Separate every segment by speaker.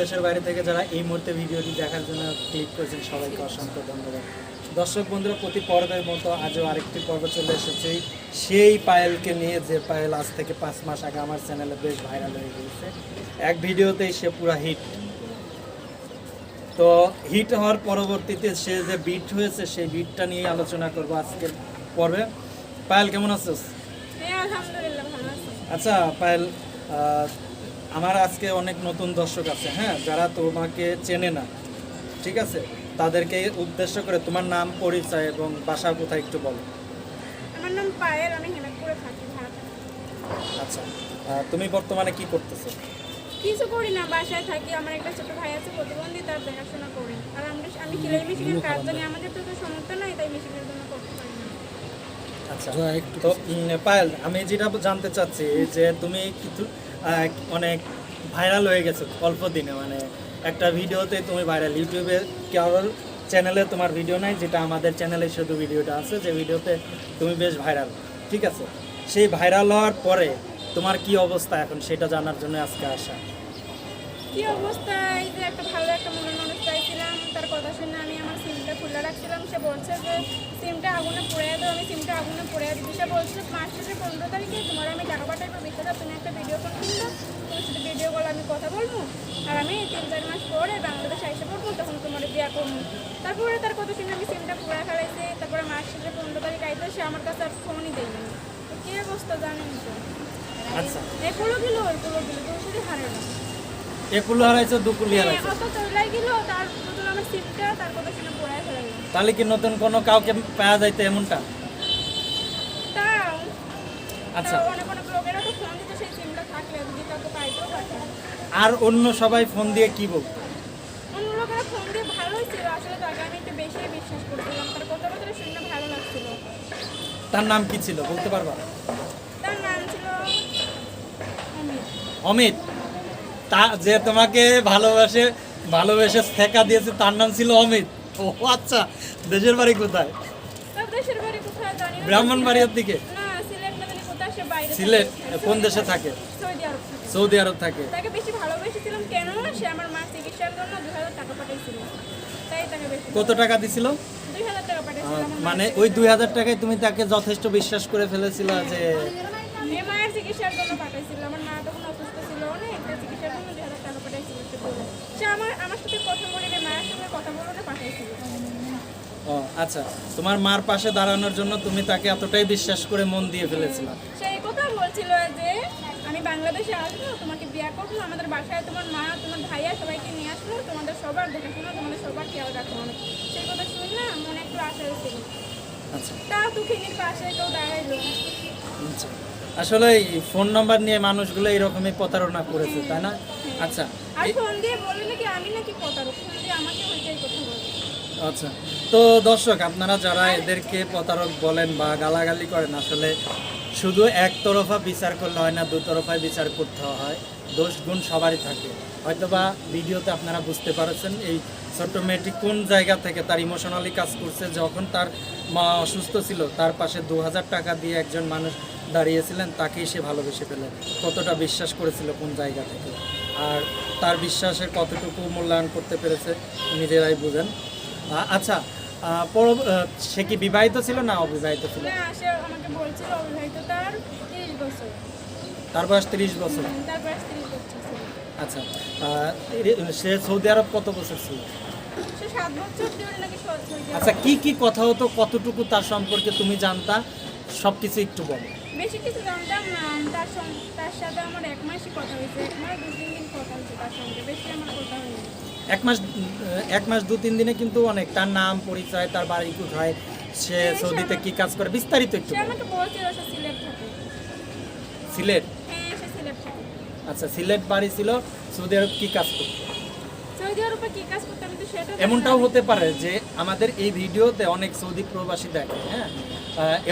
Speaker 1: দেশের বাইরে থেকে যারা এই মুহূর্তে ভিডিওটি দেখার জন্য ক্লিক করেছেন সবাইকে অসংখ্য ধন্যবাদ। দর্শক বন্ধুরা প্রতি পর্বের মতো আজও আরেকটি পর্ব চলে এসেছে। সেই পায়েলকে নিয়ে যে পায়েল আজ থেকে পাঁচ মাস আগে আমার চ্যানেলে বেশ ভাইরাল হয়ে গিয়েছে। এক ভিডিওতেই সে পুরো হিট তো হিট হওয়ার পরবর্তীতে সে যে বিট হয়েছে সেই বিটটা নিয়ে আলোচনা করব আজকের পর্বে। পায়েল কেমন আছিস?
Speaker 2: হ্যাঁ আলহামদুলিল্লাহ ভালো আছি।
Speaker 1: আচ্ছা পায়েল আহ, আমার আজকে অনেক নতুন দর্শক আছে হ্যাঁ যারা তোমাকে চেনে না ঠিক আছে? তাদেরকে উদ্দেশ্য করে তোমার নাম পরিচয় এবং বাসা কোথায় একটু বলো।
Speaker 2: আমার নাম পায়েল আমি হেমেদপুরে থাকি
Speaker 1: আচ্ছা তুমি বর্তমানে কি করতেছো?
Speaker 2: কিছু করি না বাসায় থাকি। আমার একটা ছোট ভাই আছে প্রতিবন্ধী তার দেখাশোনা করি। আর আমরা আমি সেলাই মেশিনের কাজ জানি আমাদের তো তো সমর্থ নাই তাই মেশিনের জন্য করতে পারি না।
Speaker 1: আচ্ছা তো পায়েল আমি যেটা জানতে চাচ্ছি যে তুমি কিছু অনেক ভাইরাল হয়ে গেছে অল্প দিনে। মানে একটা ভিডিওতে তুমি ভাইরাল ইউটিউবে কেবল চ্যানেলে তোমার ভিডিও নাই, যেটা আমাদের চ্যানেলে শুধু ভিডিওটা আছে, যে ভিডিওতে তুমি বেশ ভাইরাল ঠিক আছে? সেই ভাইরাল হওয়ার পরে তোমার কি অবস্থা এখন সেটা জানার জন্য আজকে আসা?
Speaker 2: কি অবস্থা? এই যে একটা ভালো একটা মনের মানুষ চাইছিলাম তার কথা শুনে আমি আমার সিমটা খুলে রাখছিলাম সে বলছে যে সিমটা আগুনে পড়ে দাও আমি সিমটা আগুনে পড়ে দিচ্ছি সে বলছে মাস শেষে পনেরো তারিখে তোমার আমি টাকা পাঠাবো হাজার তুমি একটা ভিডিও কল কিনবো তোমার সাথে ভিডিও কল আমি কথা বলব। আর আমি তিন চার মাস পরে বাংলাদেশে এসে পড়ব তখন তোমার বিয়া করব। তারপরে তার কথা শুনে আমি সিমটা পুরা ফেলাইছি তারপরে মাস শেষে পনেরো তারিখ আইতে সে আমার কাছে আর ফোনই দেয় না তো কী অবস্থা জানেন তো?
Speaker 1: আচ্ছা।
Speaker 2: এগুলো গেল ওইগুলো গেল তো শুধু হারে না
Speaker 1: একুলো হারাইছো দুকুলি হারাইছো। তাহলে কি নতুন কোনো কাউকে পাওয়া যাইতে এমনটা? আচ্ছা। আর অন্য সবাই ফোন দিয়ে কি বলতো?
Speaker 2: তার
Speaker 1: নাম কি ছিল বলতে পারবা?
Speaker 2: তার নাম ছিল অমিত।
Speaker 1: অমিত? তা যে তোমাকে ভালোবাসে ভালোবেসে ঠেকা দিয়েছে তার নাম ছিল অমিত ও আচ্ছা দেশের বাড়ি কোথায়
Speaker 2: তার দেশের বাড়ি কোথায় জানি না
Speaker 1: ব্রাহ্মণবাড়িয়ার দিকে
Speaker 2: সিলেট।
Speaker 1: কোন দেশে থাকে
Speaker 2: সৌদি আরব থাকে
Speaker 1: সৌদি আরব থাকে
Speaker 2: তাকে বেশি ভালোবেসেছিলাম কেন সে আমার মা চিকিৎসার জন্য দু হাজার টাকা পাঠিয়েছিল তাই তাকে
Speaker 1: কত টাকা দিছিল মানে ওই দুই হাজার টাকায় তুমি তাকে যথেষ্ট বিশ্বাস করে ফেলেছিল যে
Speaker 2: মায়ের চিকিৎসার জন্য পাঠাইছিল আমার মা তখন অসুস্থ ছিল অনেক তাই চিকিৎসার জন্য দুই হাজার টাকা পাঠাইছিল সে বলে। সে আমার আমার সাথে কথা বলে মায়ের সঙ্গে কথা বলে পাঠাইছিল।
Speaker 1: ও আচ্ছা। তোমার মার পাশে দাঁড়ানোর জন্য তুমি তাকে এতটাই বিশ্বাস করে মন দিয়ে ফেলেছিলাম
Speaker 2: সেই কথা বলছিল যে আমি বাংলাদেশে আসব তোমাকে বিয়ে করব আমাদের বাসায় তোমার মা তোমার ভাইয়া সবাইকে নিয়ে আসব তোমাদের সবার দেখাশোনা তোমাদের সবার খেয়াল রাখব সেই কথা শুনি না মনে একটু আশা হয়েছিল।
Speaker 1: আচ্ছা।
Speaker 2: তাও দুঃখিনীর পাশে কেউ দাঁড়াইলো
Speaker 1: আচ্ছা। আসলে ফোন নাম্বার নিয়ে মানুষগুলো এরকমই প্রতারণা করেছে তাই না? আচ্ছা।
Speaker 2: আর ফোন দিয়ে বললে নাকি আমি নাকি ফোন দিয়ে আমাকে ওইটাই কথা বলে।
Speaker 1: আচ্ছা। তো দর্শক আপনারা যারা এদেরকে প্রতারক বলেন বা গালাগালি করেন আসলে শুধু একতরফা বিচার করলে হয় না দুতরফায় বিচার করতে হয়। দোষ গুণ সবারই থাকে। হয়তোবা ভিডিওতে আপনারা বুঝতে পারছেন এই ছোট্ট মেয়েটি কোন জায়গা থেকে তার ইমোশনালি কাজ করছে যখন তার মা অসুস্থ ছিল তার পাশে দু হাজার টাকা দিয়ে একজন মানুষ দাঁড়িয়েছিলেন তাকেই সে ভালোবেসে ফেলেন কতটা বিশ্বাস করেছিল কোন জায়গা থেকে। আর তার বিশ্বাসের কতটুকু মূল্যায়ন করতে পেরেছে নিজেরাই বুঝেন। আচ্ছা সে কি বিবাহিত ছিল না অবিবাহিত ছিল?
Speaker 2: তার
Speaker 1: বয়স তিরিশ বছর? আচ্ছা সে সৌদি আরব কত বছর ছিল। আচ্ছা কি কি কথা হতো কতটুকু তার সম্পর্কে তুমি জানতা সব কিছু একটু বলো।
Speaker 2: বেশি কিছু জানতাম না তার সঙ্গে তার সাথে আমার এক মাসই কথা হয়েছে। এক মাস দু তিন দিন কথা হয়েছে তার সঙ্গে। বেশি আমার কথা হয়নি।
Speaker 1: এক মাস এক মাস দু তিন দিনে কিন্তু অনেক। তার নাম পরিচয় তার বাড়ি কোথায় সে সৌদিতে কি কাজ করে? বিস্তারিত একটু
Speaker 2: সে আমাকে বলছিল সে সিলেট থাকে।
Speaker 1: সিলেট?
Speaker 2: হ্যাঁ সে সিলেট থাকে।
Speaker 1: আচ্ছা সিলেট বাড়ি ছিল সৌদি আরব কি কাজ করতো? এমনটাও হতে পারে যে আমাদের এই ভিডিওতে অনেক সৌদি প্রবাসী দেখে হ্যাঁ?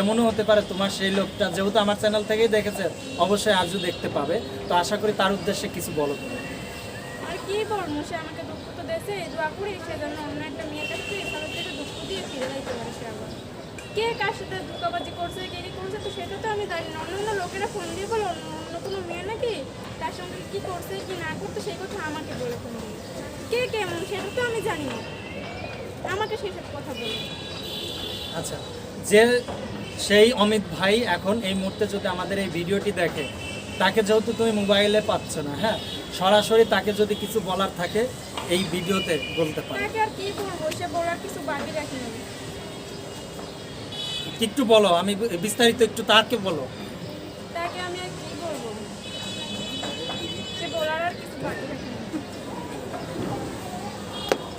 Speaker 1: এমনও হতে পারে তোমার সেই লোকটা যেহেতু আমার চ্যানেল থেকেই দেখেছে অবশ্যই আজও দেখতে পাবে। তো আশা করি তার উদ্দেশ্যে কিছু বলো তুমি।
Speaker 2: আর কি বলব সে আমাকে দুঃখ তো দেশে দোয়া করি সে অন্য একটা মেয়ের কাছে ভালো থেকে দুঃখ দিয়ে ফিরে যাইতে পারে সে আবার। কে কার সাথে দুঃখাবাজি করছে কে কি করছে তো সেটা তো আমি জানি না। অন্য লোকেরা ফোন দিয়ে বলে অন্য কোনো মেয়ে নাকি? তার সঙ্গে কি করছে কি না করছে সেই কথা আমাকে বলে ফোন দিয়ে সেটা তো আমি জানি না। আমাকে সেসব কথা বলে
Speaker 1: আচ্ছা যে সেই অমিত ভাই এখন এই মুহূর্তে যদি আমাদের এই ভিডিওটি দেখে তাকে যেহেতু তুমি মোবাইলে পাচ্ছ না হ্যাঁ? সরাসরি তাকে যদি কিছু বলার থাকে এই ভিডিওতে বলতে পারো।
Speaker 2: তাকে আর কি করব সে বলার কিছু বাকি রাখি না
Speaker 1: একটু বলো আমি বিস্তারিত একটু তাকে বলো।
Speaker 2: তাকে আমি আর কি বলব সে বলার আর কিছু বাকি রাখি না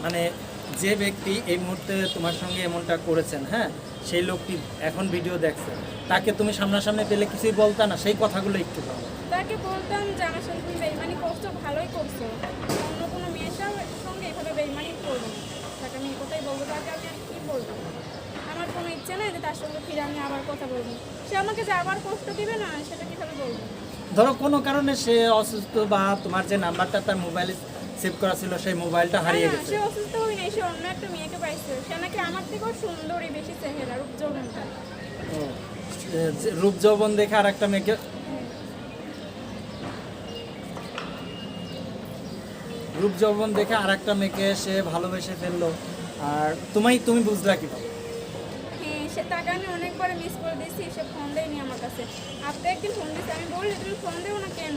Speaker 1: মানে যে ব্যক্তি এই মুহূর্তে তোমার সঙ্গে এমনটা করেছেন হ্যাঁ সেই লোকটি এখন ভিডিও দেখছে, তাকে তুমি সামনাসামনি পেলে কিছুই বলতা না, সেই কথাগুলো একটু বলো।
Speaker 2: তাকে বলতাম যে আমার তুমি বেইমানি করছ, ভালোই করছ। অন্য কোনো মেয়ের সঙ্গে- এভাবে বেইমানি করব তাকে আমি কথাই বলব, তাকে আমি আর কি বলব? আমার কোনো ইচ্ছে নেই যে তার সঙ্গে ফিরে আমি আবার কথা বলব। সে আমাকে যে আবার কষ্ট দিবে না, সেটা কীভাবে বলব?
Speaker 1: ধরো কোনো কারণে সে অসুস্থ বা তোমার যে নাম্বারটা তার মোবাইলে সেভ করা ছিল সেই মোবাইলটা হারিয়ে গেছে।
Speaker 2: সে অসুস্থ হই নাই সে অন্য একটা মেয়েকে পাইছে। সে নাকি আমার থেকেও সুন্দরী বেশি চেহারা রূপ যৌবনটা।
Speaker 1: রূপ যৌবন দেখে আর একটা মেয়েকে রূপ যৌবন দেখে আর একটা মেয়েকে সে ভালোবেসে ফেলল। আর তুমি তুমি বুঝলা কীভাবে?
Speaker 2: হ্যাঁ সে তাকে আমি অনেকবার মিস করে দিয়েছি, সে ফোন দেয়নি আমার কাছে। আপনি একদিন ফোন দিয়েছি আমি বললি, তুমি ফোন দেও না কেন?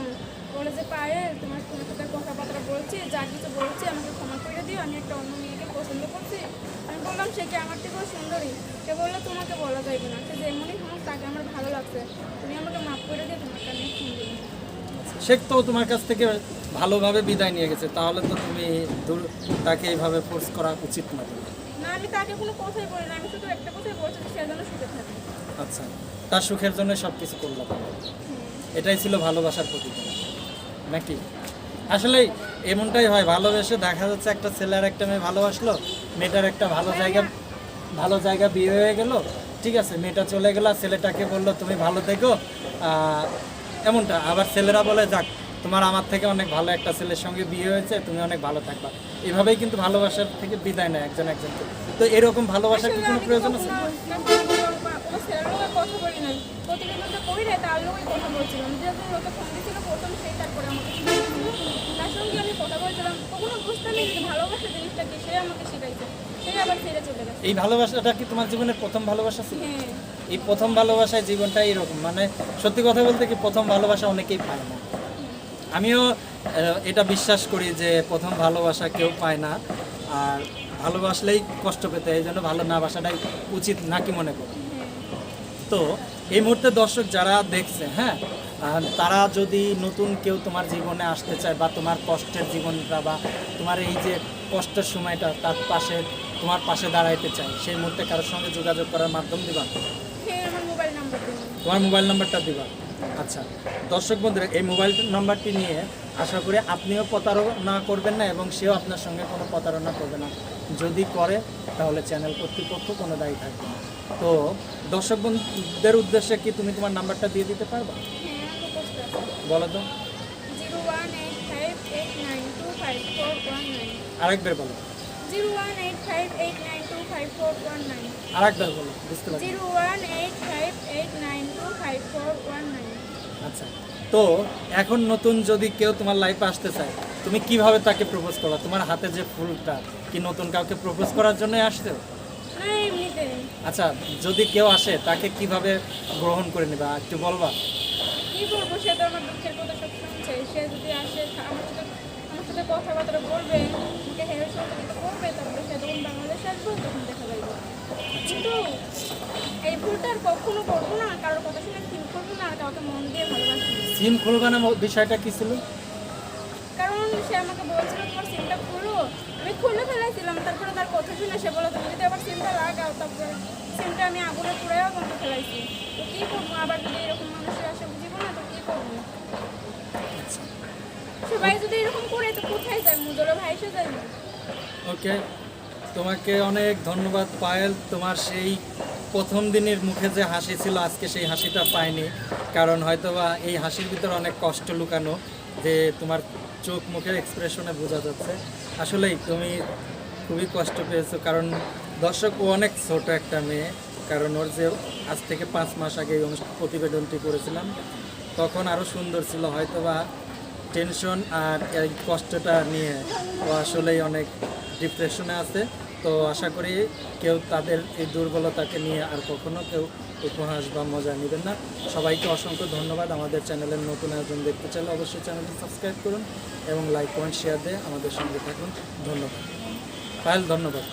Speaker 2: বলে যে, পায়ে তোমার তোমার সাথে কথাবার্তা বলছি, যা কিছু বলছি, আমাকে ক্ষমা করে দিও, আমি একটা অন্য মেয়েকে পছন্দ করছি। আমি বললাম, সে কি আমার থেকেও সুন্দরী? সে বলল, তোমাকে বলা যাইবে না, সে যেমনই হোক, তাকে আমার ভালো লাগছে। তুমি আমাকে মাফ করে দিও তোমার কানে ফোন দিও
Speaker 1: সে তো তোমার কাছ থেকে ভালোভাবে বিদায় নিয়ে গেছে, তাহলে তো তুমি তাকে এইভাবে ফোর্স করা উচিত না।
Speaker 2: তাকে কোনো কথাই বলি না আমি শুধু একটা কথাই বলছি সে যেন সুখে থাকে।
Speaker 1: আচ্ছা তার সুখের জন্য সব কিছু করলাম এটাই ছিল ভালোবাসার প্রতিদিন নাকি? আসলে এমনটাই হয় ভালোবেসে দেখা যাচ্ছে একটা ছেলে আর একটা মেয়ে ভালোবাসলো মেয়েটার একটা ভালো জায়গা ভালো জায়গা বিয়ে হয়ে গেল ঠিক আছে মেয়েটা চলে গেল ছেলেটাকে বলল তুমি ভালো থেকো। এমনটা আবার ছেলেরা বলে যাক তোমার আমার থেকে অনেক ভালো একটা ছেলের সঙ্গে বিয়ে হয়েছে তুমি অনেক ভালো থাকবা। এভাবেই কিন্তু ভালোবাসার থেকে বিদায় নেয় একজন একজনকে। তো এরকম ভালোবাসার কি কোনো প্রয়োজন আছে?
Speaker 2: কথা বলি নাই। প্রতিদিন তো করি নাই তার লোকই কথা বলছিলাম যেহেতু ওকে ফোন দিয়েছিল প্রথম সেই তারপরে আমাকে শিখিয়েছিল তার সঙ্গে আমি কথা বলছিলাম কখনো বুঝতাম না যে ভালোবাসা জিনিসটা কি সে আমাকে শিখাইছে। সে আবার ছেড়ে চলে গেছে।
Speaker 1: এই ভালোবাসাটা কি তোমার জীবনের প্রথম ভালোবাসা ছিল?
Speaker 2: হ্যাঁ।
Speaker 1: এই প্রথম ভালোবাসায় জীবনটা এরকম মানে সত্যি কথা বলতে কি প্রথম ভালোবাসা অনেকেই পায় না। আমিও এটা বিশ্বাস করি যে প্রথম ভালোবাসা কেউ পায় না। আর ভালোবাসলেই কষ্ট পেতে এই জন্য ভালো না বাসাটাই উচিত নাকি মনে করি। তো এই মুহূর্তে দর্শক যারা দেখছে হ্যাঁ আর তারা যদি নতুন কেউ তোমার জীবনে আসতে চায় বা তোমার কষ্টের জীবনটা বা তোমার এই যে কষ্টের সময়টা তার পাশে তোমার পাশে দাঁড়াইতে চায় সেই মুহূর্তে কারোর সঙ্গে যোগাযোগ করার মাধ্যম দিবা?
Speaker 2: হ্যাঁ
Speaker 1: তোমার মোবাইল নাম্বারটা দিবা? আচ্ছা দর্শক বন্ধুরা এই মোবাইল নাম্বারটি নিয়ে আশা করি আপনিও প্রতারণা করবেন না এবং সেও আপনার সঙ্গে কোনো প্রতারণা করবে না। যদি করে তাহলে চ্যানেল কর্তৃপক্ষ কোনো দায়ী থাকবে না। তো দর্শক বন্ধুদের উদ্দেশ্যে কি তুমি তোমার নাম্বারটা দিয়ে দিতে পারবা? বলো তো। আরেকবার বলো।
Speaker 2: Zero one eight five eight nine five four one nine
Speaker 1: আরেকবার বলো বুঝতে পারছি।
Speaker 2: Zero one eight five eight nine two five four one nine
Speaker 1: আচ্ছা তো এখন নতুন যদি কেউ তোমার লাইফে আসতে চায় তুমি কীভাবে তাকে প্রপোজ করো? তোমার হাতে যে ফুলটা কি নতুন কাউকে প্রপোজ করার জন্য আসতে আচ্ছা যদি কেউ আসে তাকে কীভাবে গ্রহণ করে নেবা? একটু বলবা।
Speaker 2: কি করব সে তো আমার দুঃখের কথা সব শুনছে। সে যদি আসে আমার সাথে কথাবার্তা বলবে আমাকে হেয়ার সহযোগিতা করবে তারপরে সে যখন বাংলাদেশে আসব তখন দেখা যাবে। কিন্তু এই ভুলটা আর কখনো করব না কারোর কথা শুনে ফিল করব না আর কাউকে মন দিয়ে ভালোবাসবো
Speaker 1: সিম খুলবা না বিষয়টা কি ছিল?
Speaker 2: কারণ সে আমাকে বলছিল তোমার সিমটা খুলো। আমি খুলে ফেলেছিলাম তারপরে তার কথা শুনে সে বলে তুমি যদি আবার সিমটা লাগাও তারপরে সিমটা আমি আগুনে পুড়েও বন্ধ ফেলাইছি। তো কী করব? আবার যদি এরকম মানুষের আসে বুঝিব না তো কী করব
Speaker 1: ওকে, তোমাকে অনেক ধন্যবাদ পায়েল। তোমার সেই প্রথম দিনের মুখে যে হাসি ছিল, আজকে সেই হাসিটা পাইনি। কারণ হয়তোবা এই হাসির ভিতরে অনেক কষ্ট লুকানো যে তোমার চোখ মুখের এক্সপ্রেশনে বোঝা যাচ্ছে। আসলেই তুমি খুবই কষ্ট পেয়েছ। কারণ দর্শক, ও অনেক ছোট একটা মেয়ে। কারণ ওর যে আজ থেকে পাঁচ মাস আগে এই প্রতিবেদনটি করেছিলাম, তখন আরও সুন্দর ছিল। হয়তোবা টেনশন আর এই কষ্টটা নিয়ে ও আসলেই অনেক ডিপ্রেশনে আছে। তো আশা করি কেউ তাদের এই দুর্বলতাকে নিয়ে আর কখনো কেউ উপহাস বা মজা নেবেন না। সবাইকে অসংখ্য ধন্যবাদ। আমাদের চ্যানেলের নতুন একজন দেখতে চাইলে অবশ্যই চ্যানেলটি সাবস্ক্রাইব করুন এবং লাইক, কমেন্ট, শেয়ার দিয়ে আমাদের সঙ্গে থাকুন। ধন্যবাদ। পায়েল ধন্যবাদ।